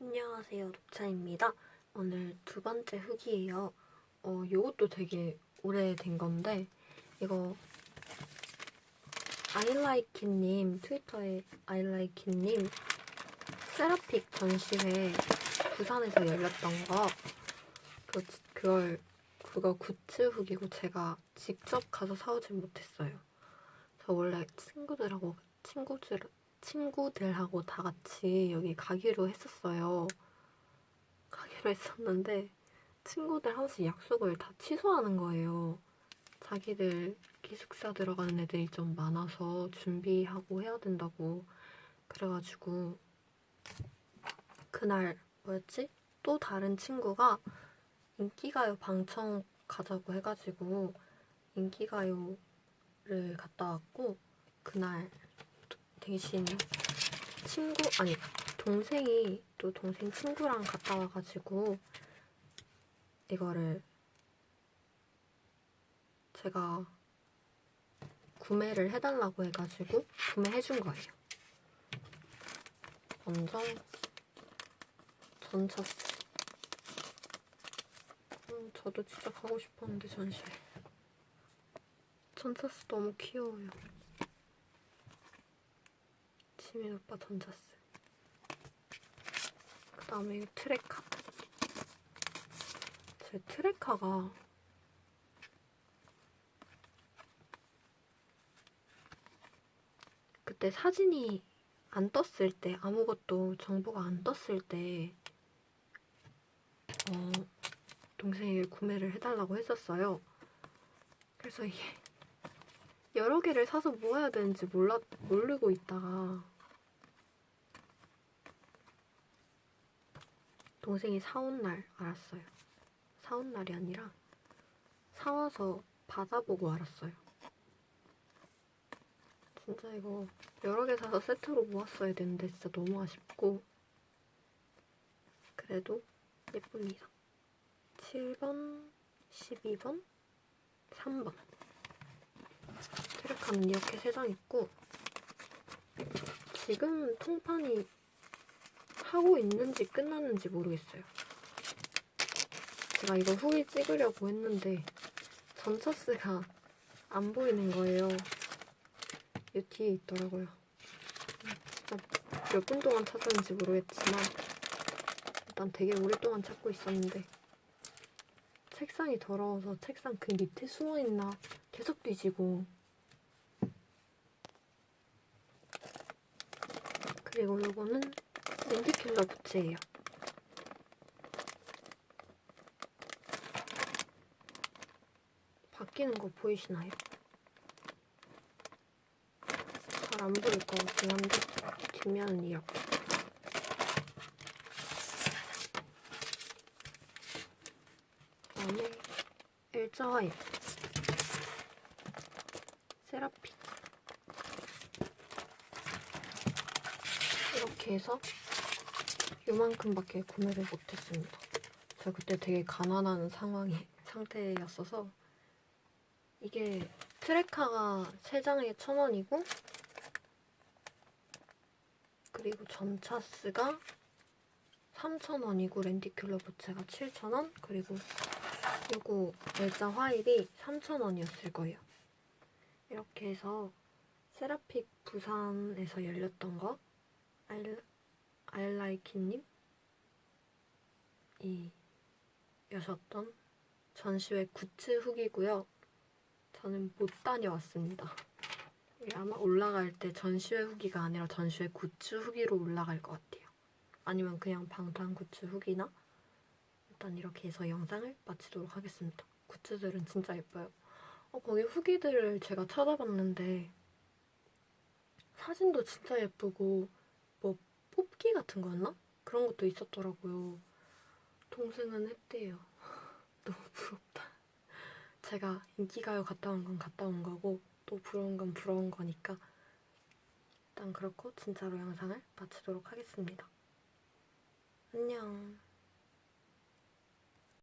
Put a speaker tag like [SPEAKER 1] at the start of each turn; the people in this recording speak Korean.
[SPEAKER 1] 안녕하세요, 녹차입니다. 오늘 두 번째 후기예요. 어, 요것도 되게 오래된 건데, 이거 아이라이키님, 트위터에 아이라이키님 세라픽 전시회 부산에서 열렸던 거, 그, 그걸, 그거 굿즈 후기고 제가 직접 가서 사오진 못했어요. 저 원래 친구들하고, 친구들, 친구들하고 다 같이 여기 가기로 했었어요. 가기로 했었는데 친구들 하나씩 약속을 다 취소하는 거예요. 자기들 기숙사 들어가는 애들이 좀 많아서 준비하고 해야 된다고 그래가지고 그날 뭐였지? 또 다른 친구가 인기가요 방청 가자고 해가지고 인기가요를 갔다 왔고 그날 대신 친구 아니 동생이 또 동생 친구랑 갔다 와가지고 이거를 제가 구매를 해달라고 해가지고 구매해준 거예요. 먼저 전차스. 음, 저도 진짜 가고 싶었는데 전시회. 전차스 너무 귀여워요. 지민 오빠 전차스. 그 다음에 이 트레카. 제 트레카가 그때 사진이 안 떴을 때 아무것도 정보가 안 떴을 때 어, 동생이 구매를 해달라고 했었어요. 그래서 이게 여러 개를 사서 뭐 해야 되는지 몰라 모르고 있다가 동생이 사온 날 알았어요. 사온 날이 아니라 사와서 받아보고 알았어요. 진짜 이거 여러 개 사서 세트로 모았어야 되는데 진짜 너무 아쉽고 그래도 예쁩니다. 7번, 12번, 3번 트랙하는 이렇게 세장 있고 지금 통판이 하고 있는지 끝났는지 모르겠어요. 제가 이거 후기 찍으려고 했는데 전차스가 안 보이는 거예요. 이 뒤에 있더라고요. 몇 분 동안 찾았는지 모르겠지만 일단 되게 오랫동안 찾고 있었는데 책상이 더러워서 책상 그 밑에 숨어있나 계속 뒤지고 그리고 요거는 렌즈킬러 부츠예요. 바뀌는 거 보이시나요? 잘 안 보일 것 같긴 한데 뒷면은 이렇게 그다음에 일자 화일 세라픽 이렇게 해서 요만큼밖에 구매를 못했습니다. 제가 그때 되게 가난한 상황이 상태였어서 이게 트레카가 3장에 1,000원이고 그리고 전차스가 3,000원이고 렌디큘러 부츠가 7,000원 그리고 요거 일자 화일이 3,000원이었을 거예요. 이렇게 해서 세라픽 부산에서 열렸던 거아 일, 아일라이키님 이 여셨던 전시회 굿즈 후기고요. 저는 못 다녀왔습니다. 아마 올라갈 때 전시회 후기가 아니라 전시회 굿즈 후기로 올라갈 것 같아요. 아니면 그냥 방탄 굿즈 후기나 일단 이렇게 해서 영상을 마치도록 하겠습니다. 굿즈들은 진짜 예뻐요. 어, 거기 후기들을 제가 찾아봤는데 사진도 진짜 예쁘고 뭐 뽑기 같은 거였나? 그런 것도 있었더라고요. 동생은 했대요. 너무 부럽다. 제가 인기가요 갔다 온 건 갔다 온 거고 또 부러운 건 부러운 거니까 일단 그렇고 진짜로 영상을 마치도록 하겠습니다. 안녕.